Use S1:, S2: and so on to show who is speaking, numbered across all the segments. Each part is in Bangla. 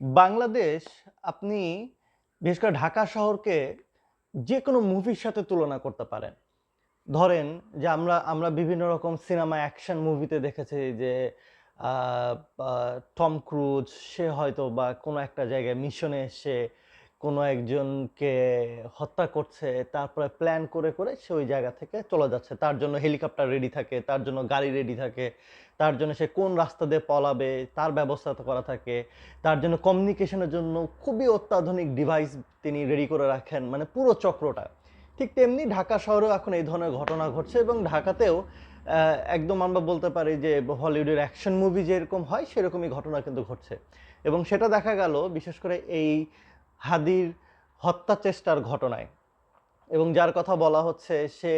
S1: বাংলাদেশ, আপনি বিশেষ করে ঢাকা শহরকে যে কোনো মুভির সাথে তুলনা করতে পারেন। ধরেন যে আমরা আমরা বিভিন্ন রকম সিনেমা অ্যাকশন মুভিতে দেখেছি যে টম ক্রুজ সে হয়তো বা কোনো একটা জায়গায় মিশনে এসে কোনো একজনকে হত্যা করছে, তারপরে প্ল্যান করে করে সে ওই জায়গা থেকে চলে যাচ্ছে। তার জন্য হেলিকপ্টার রেডি থাকে, তার জন্য গাড়ি রেডি থাকে, তার জন্য সে কোন রাস্তা দিয়ে পলাবে, তার ব্যবস্থা করা থাকে। তার জন্য কমিউনিকেশনের জন্য খুবই অত্যাধুনিক ডিভাইস তিনি রেডি করে রাখেন মানে পুরো চক্রটা। ঠিক তেমনি ঢাকা শহরেও এখন এই ধরনের ঘটনা ঘটছে এবং ঢাকাতেও একদম আমরা বলতে পারি যে হলিউডের অ্যাকশন মুভি যেরকম হয়, সেরকমই ঘটনা কিন্তু ঘটছে। এবং সেটা দেখা গেল, বিশেষ করে এই হাদির হত্যা চেষ্টার ঘটনায়। এবং যার কথা বলা হচ্ছে, সে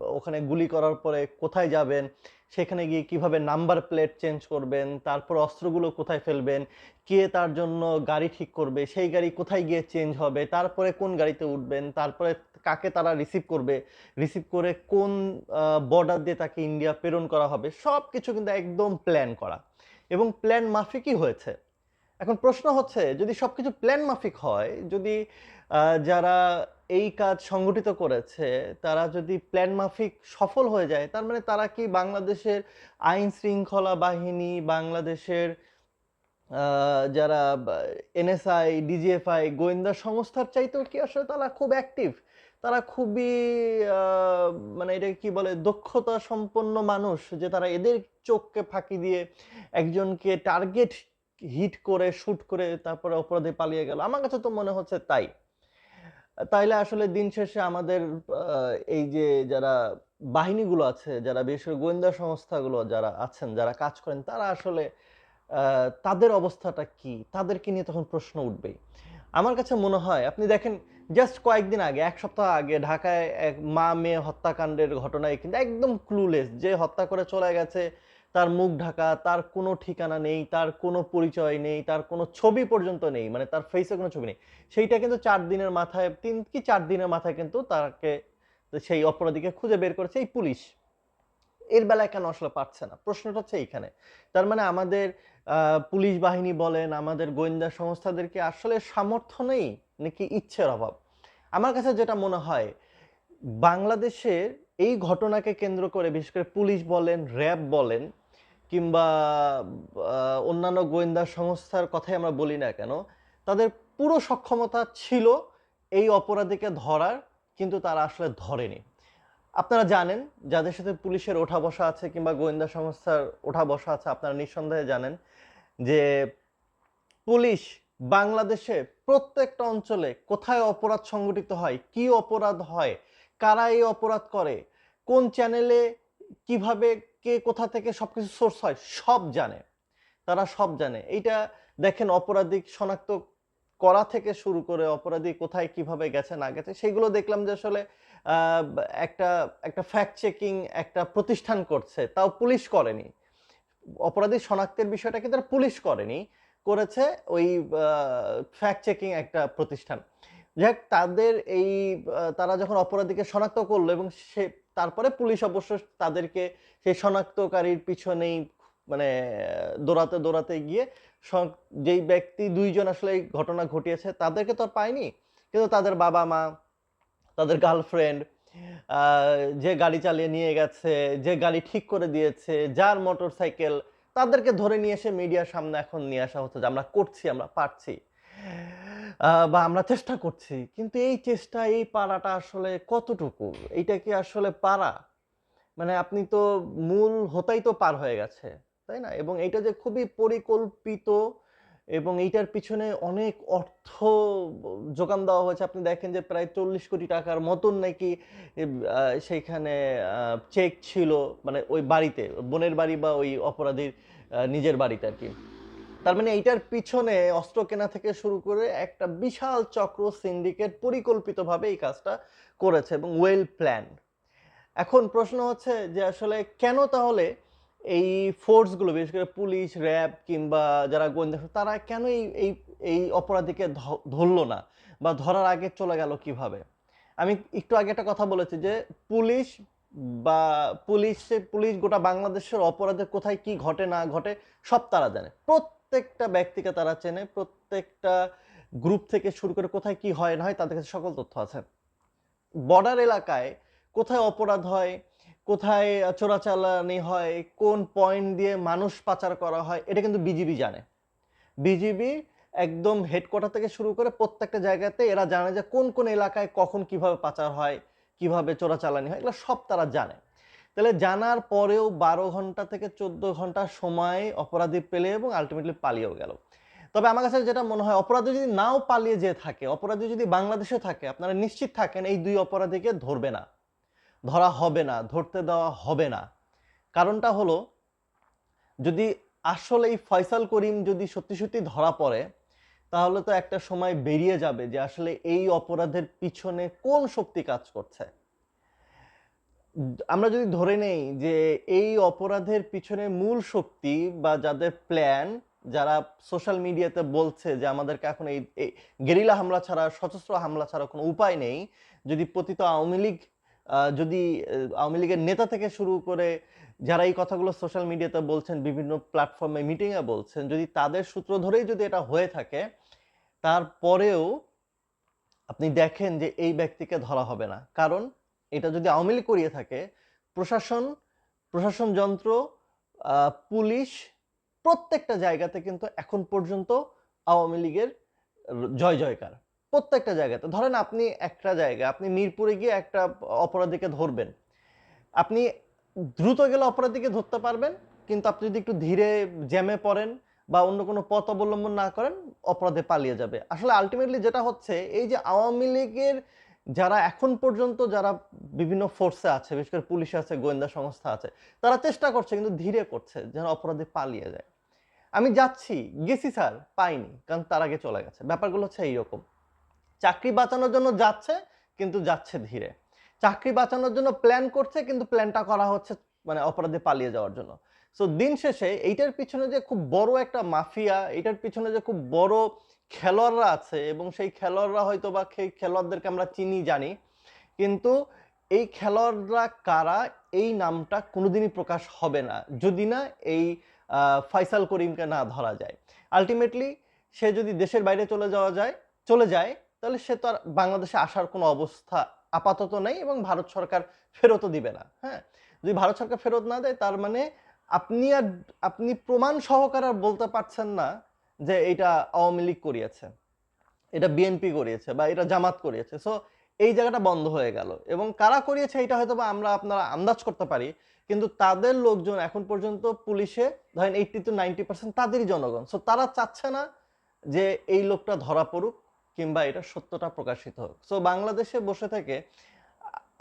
S1: ওখানে গুলি করার পরে কোথায় যাবেন, সেখানে গিয়ে কীভাবে নাম্বার প্লেট চেঞ্জ করবেন, তারপর অস্ত্রগুলো কোথায় ফেলবেন, কে তার জন্য গাড়ি ঠিক করবে, সেই গাড়ি কোথায় গিয়ে চেঞ্জ হবে, তারপরে কোন গাড়িতে উঠবেন, তারপরে কাকে তারা রিসিভ করবে, রিসিভ করে কোন বর্ডার দিয়ে তাকে ইন্ডিয়া প্রেরণ করা হবে সব কিছু কিন্তু একদম প্ল্যান করা। এবং প্ল্যান মাফিকই হয়েছে। এখন প্রশ্ন হচ্ছে, যদি সবকিছু প্ল্যান মাফিক হয়, যদি যারা এই কাজ সংগঠিত করেছে, তারা যদি প্ল্যান মাফিক সফল হয়ে যায়, তার মানে তারা কি বাংলাদেশের আইন শৃঙ্খলা বাহিনী, বাংলাদেশের যারা এনএসআই, ডিজিএফআই, গোয়েন্দা সংস্থার চাইতেও কি আসলে তারা খুব অ্যাক্টিভ তারা খুবই মানে এটা কি বলে, দক্ষতা সম্পন্ন মানুষ, যে তারা এদের চোখকে ফাঁকি দিয়ে একজনকে টার্গেট হিট করে, শুট করে তারপরে অপরাধী পালিয়ে গেল। আমার কাছে তো মনে হচ্ছে তাই। তাইলে আসলে দিন শেষে আমাদের এই যে যারা বাহিনীগুলো আছে, যারা বিশেষ গোয়েন্দা সংস্থাগুলো যারা আছেন, যারা কাজ করেন, তারা আসলে তাদের অবস্থাটা কি? তাদেরকে নিয়ে তখন প্রশ্ন উঠবেই। আমার কাছে মনে হয়, আপনি দেখেন জাস্ট কয়েকদিন আগে, এক সপ্তাহ আগে ঢাকায় এক মা মেয়ে হত্যাকাণ্ডের ঘটনায় কিন্তু একদম ক্লুলেস যে হত্যা করে চলে গেছে তার মুখ ঢাকা, তার কোনো ঠিকানা নেই, তার কোনো পরিচয় নেই, তার কোনো ছবি পর্যন্ত নেই মানে তার ফেসে কোনো ছবি নেই। সেইটা কিন্তু চার দিনের মাথায়, তিন কি চার দিনের মাথায় কিন্তু তাকে সেই অপরাধীকে খুঁজে বের করেছে এই পুলিশ। এর বেলায় কেন আসলে পারছে না? প্রশ্নটা হচ্ছে এইখানে। তার মানে আমাদের পুলিশ বাহিনী বলেন, আমাদের গোয়েন্দা সংস্থাদেরকে আসলে সামর্থ্য নেই, নাকি ইচ্ছের অভাব? আমার কাছে যেটা মনে হয়, বাংলাদেশের এই ঘটনাকে কেন্দ্র করে, বিশেষ করে পুলিশ বলেন, র্যাব বলেন, কিংবা অন্যান্য গোয়েন্দা সংস্থার কথাই আমরা বলি না কেন, তাদের পুরো সক্ষমতা ছিল এই অপরাধীকে ধরার, কিন্তু তারা আসলে ধরেনি। আপনারা জানেন, যাদের সাথে পুলিশের ওঠা বসা আছে কিংবা গোয়েন্দা সংস্থার ওঠা বসা আছে, আপনারা নিঃসন্দেহে জানেন যে পুলিশ বাংলাদেশে প্রত্যেকটা অঞ্চলে কোথায় অপরাধ সংগঠিত হয়, কি অপরাধ হয় কারা এই অপরাধ করে, কোন চ্যানেলে কীভাবে, কে কোথা থেকে সবকিছু সোর্স হয়, সব জানে। তারা সব জানে। এইটা দেখেন অপরাধী শনাক্ত করা থেকে শুরু করে অপরাধী কোথায়, কীভাবে গেছে, না গেছে সেগুলো দেখলাম যে আসলে একটা একটা ফ্যাক্ট চেকিং একটা প্রতিষ্ঠান করছে, তাও পুলিশ করেনি। অপরাধী শনাক্তের বিষয়টা কিন্তু পুলিশ করেনি, করেছে ওই ফ্যাক্ট চেকিং একটা প্রতিষ্ঠান। যাক, তাদের এই তারা যখন অপরাধীকে শনাক্ত করল এবং সে, তারপরে পুলিশ অবশ্য তাদেরকে সেই শনাক্তকারীর পিছনেই মানে দৌড়াতে দৌড়াতে গিয়ে যেই ব্যক্তি দুইজন আসলে এই ঘটনা ঘটিয়েছে, তাদেরকে তো পায়নি। কিন্তু তাদের বাবা মা, তাদের গার্লফ্রেন্ড যে গাড়ি চালিয়ে নিয়ে গেছে, যে গাড়ি ঠিক করে দিয়েছে, যার মোটর সাইকেল তাদেরকে ধরে নিয়ে এসে মিডিয়ার সামনে এখন নিয়ে আসা হচ্ছে যে আমরা করছি, আমরা পারছি। বা আমরা চেষ্টা করছি, কিন্তু এই চেষ্টা, এই পারাটা আসলে কতটুকু? এইটা কি আসলে পারা মানে আপনি তো মূল হতাই তো পার হয়ে গেছে, তাই না? এবং এটা যে খুবই পরিকল্পিত এবং এইটার পিছনে অনেক অর্থ যোগান দেওয়া হয়েছে। আপনি দেখেন যে প্রায় চল্লিশ কোটি টাকার মতন নাকি সেইখানে চেক ছিল মানে ওই বাড়িতে, বোনের বাড়ি বা ওই অপরাধীর নিজের বাড়িতে আর কি। তার মানে এইটার পিছনে অস্ত্র কেনা থেকে শুরু করে একটা বিশাল চক্র সিন্ডিকেট পরিকল্পিতভাবে এই কাজটা করেছে এবং ওয়েল প্ল্যান এখন প্রশ্ন হচ্ছে যে আসলে কেন তাহলে এই ফোর্সগুলো বিশেষ করে পুলিশ র্যাব কিংবা যারা গোয়েন্দা তারা কেন এই এই এই অপরাধীকে ধরলো না বা ধরার আগে চলে গেল কীভাবে? আমি একটু আগে একটা কথা বলেছি যে পুলিশ বা পুলিশ পুলিশ গোটা বাংলাদেশের অপরাধে কোথায় কি ঘটে না ঘটে সব তারা জানে। প্রত্যেক প্রত্যেকটা ব্যক্তিকে তারা চেনে, প্রত্যেকটা গ্রুপ থেকে শুরু করে কোথায় কি হয়, না হয় তাদের কাছে সকল তথ্য আছে। বর্ডার এলাকায় কোথায় অপরাধ হয়, কোথায় চোরাচালানি হয়, কোন পয়েন্ট দিয়ে মানুষ পাচার করা হয়, এটা কিন্তু বিজিবি জানে। বিজিবি একদম হেডকোয়ার্টার থেকে শুরু করে প্রত্যেকটা জায়গাতে এরা জানে যে কোন কোন এলাকায় কখন কীভাবে পাচার হয়, কীভাবে চোরাচালানি হয়, এগুলো সব তারা জানে। তাহলে জানার পরেও বারো ঘণ্টা থেকে চোদ্দ ঘণ্টা সময় অপরাধী পেলে এবং আলটিমেটলি পালিয়েও গেল। তবে আমার কাছে যেটা মনে হয়, অপরাধী যদি নাও পালিয়ে যেয়ে থাকে, অপরাধী যদি বাংলাদেশে থাকে, আপনারা নিশ্চিত থাকেন এই দুই অপরাধীকে ধরবে না। ধরা হবে না, ধরতে দেওয়া হবে না। কারণটা হলো, যদি আসলে এই ফয়সাল করিম যদি সত্যি সত্যি ধরা পড়ে, তাহলে তো একটা সময় বেরিয়ে যাবে যে আসলে এই অপরাধের পিছনে কোন শক্তি কাজ করছে। আমরা যদি ধরে নেই যে এই অপরাধের পিছনে মূল শক্তি বা যাদের প্ল্যান যারা সোশ্যাল মিডিয়াতে বলছে যে আমাদেরকে এখন এই গেরিলা হামলা ছাড়া, সশস্ত্র হামলা ছাড়া কোনো উপায় নেই, যদি পতিত আওয়ামী লীগ যদি আওয়ামী লীগের নেতা থেকে শুরু করে যারা এই কথাগুলো সোশ্যাল মিডিয়াতে বলছেন, বিভিন্ন প্ল্যাটফর্মে মিটিংয়ে বলছেন, যদি তাদের সূত্র ধরেই যদি এটা হয়ে থাকে, তারপরেও আপনি দেখেন যে এই ব্যক্তিকে ধরা হবে না। কারণ এটা যদি আওয়ামী লীগ করিয়ে থাকে, প্রশাসন প্রশাসন যন্ত্র পুলিশ প্রত্যেকটা জায়গাতে কিন্তু এখন পর্যন্ত আওয়ামী লীগের জয় জয়কার। প্রত্যেকটা জায়গাতে। ধরেন আপনি একটা জায়গা, আপনি মিরপুরে গিয়ে একটা অপরাধীকে ধরবেন। আপনি দ্রুত গেলে অপরাধীকে ধরতে পারবেন, কিন্তু আপনি যদি একটু ধীরে জ্যামে পড়েন বা অন্য কোনো পথ অবলম্বন না করেন, অপরাধে পালিয়ে যাবে। আসলে আলটিমেটলি যেটা হচ্ছে, এই যে আওয়ামী লীগের যারা এখন পর্যন্ত যারা বিভিন্ন ফোর্সে আছে, বিশেষ করে পুলিশ আছে, গোয়েন্দা সংস্থা আছে, তারা চেষ্টা করছে কিন্তু ধীরে করছে যেন অপরাধী পালিয়ে যায়। আমি যাচ্ছি, গেছি স্যার পাইনি, কারণ তার আগে চলে গেছে। ব্যাপারগুলো হচ্ছে এইরকম। চাকরি বাঁচানোর জন্য যাচ্ছে, কিন্তু যাচ্ছে ধীরে। চাকরি বাঁচানোর জন্য প্ল্যান করছে, কিন্তু প্ল্যানটা করা হচ্ছে মানে অপরাধী পালিয়ে যাওয়ার জন্য। সো দিন শেষে এইটার পিছনে যে খুব বড় একটা মাফিয়া এটার পিছনে যে খুব বড় খেলোয়াড়রা আছে এবং সেই খেলোয়াড়রা হয়তো বা সেই খেলোয়াড়দেরকে আমরা চিনি জানি। কিন্তু এই খেলোয়াড়রা কারা? এই নামটা কোনোদিনই প্রকাশ হবে না যদি না এই আহ, ফয়সাল করিমকে না ধরা যায়। আলটিমেটলি সে যদি দেশের বাইরে চলে যাওয়া যায় চলে যায় তাহলে সে তো আর বাংলাদেশে আসার কোনো অবস্থা আপাতত নেই এবং ভারত সরকার ফেরতও দিবে না হ্যাঁ? যদি ভারত সরকার ফেরত না দেয় তার মানে আপনি আর আপনি প্রমাণ সহকারে আর বলতে পারছেন না যে এটা আওয়ামী লীগ করিয়েছে, এটা বিএনপি করিয়েছে বা এটা জামাত করিয়েছে। সো এই জায়গাটা বন্ধ হয়ে গেল। এবং কারা করিয়েছে এটা হয়তো বা আমরা আপনারা আন্দাজ করতে পারি, কিন্তু তাদের লোকজন এখন পর্যন্ত পুলিশে, ধরেন এইটটি টু নাইনটি পার্সেন্ট তাদেরই জনগণ। সো তারা চাচ্ছে না যে এই লোকটা ধরা পড়ুক কিংবা এটা সত্যটা প্রকাশিত হোক। সো বাংলাদেশে বসে থেকে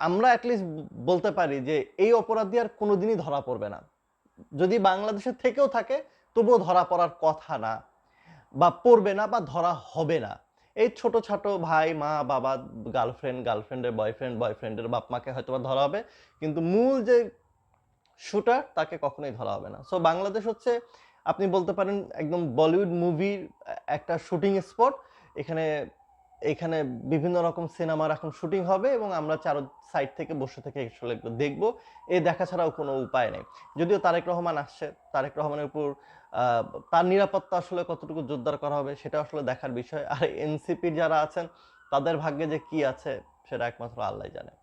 S1: আমরা অ্যাটলিস্ট বলতে পারি যে এই অপরাধী আর কোনোদিনই ধরা পড়বে না। যদি বাংলাদেশে থেকেও থাকে, তবুও ধরা পড়ার কথা না। বা পড়বে না বা ধরা হবে না। এই ছোট ছোট ভাই, মা, বাবা গার্লফ্রেন্ড গার্লফ্রেন্ডের বয়ফ্রেন্ড বয়ফ্রেন্ডের বাপ মাকে হয়তো বা ধরা হবে, কিন্তু মূল যে শুটার তাকে কখনোই ধরা হবে না। সো বাংলাদেশ হচ্ছে, আপনি বলতে পারেন, একদম বলিউড মুভির একটা শুটিং স্পট এখানে এখানে বিভিন্ন রকম সিনেমার এখন শুটিং হবে এবং আমরা চারো সাইড থেকে বসে থেকে আসলে দেখব। এ দেখা ছাড়াও কোনো উপায় নেই। যদিও তারেক রহমান আসছে, তারেক রহমানের উপর তার নিরাপত্তা আসলে কতটুকু জোরদার করা হবে সেটা আসলে দেখার বিষয়। আর এনসিপির যারা আছেন, তাদের ভাগ্যে যে কি আছে সেটা একমাত্র আল্লাহ জানে।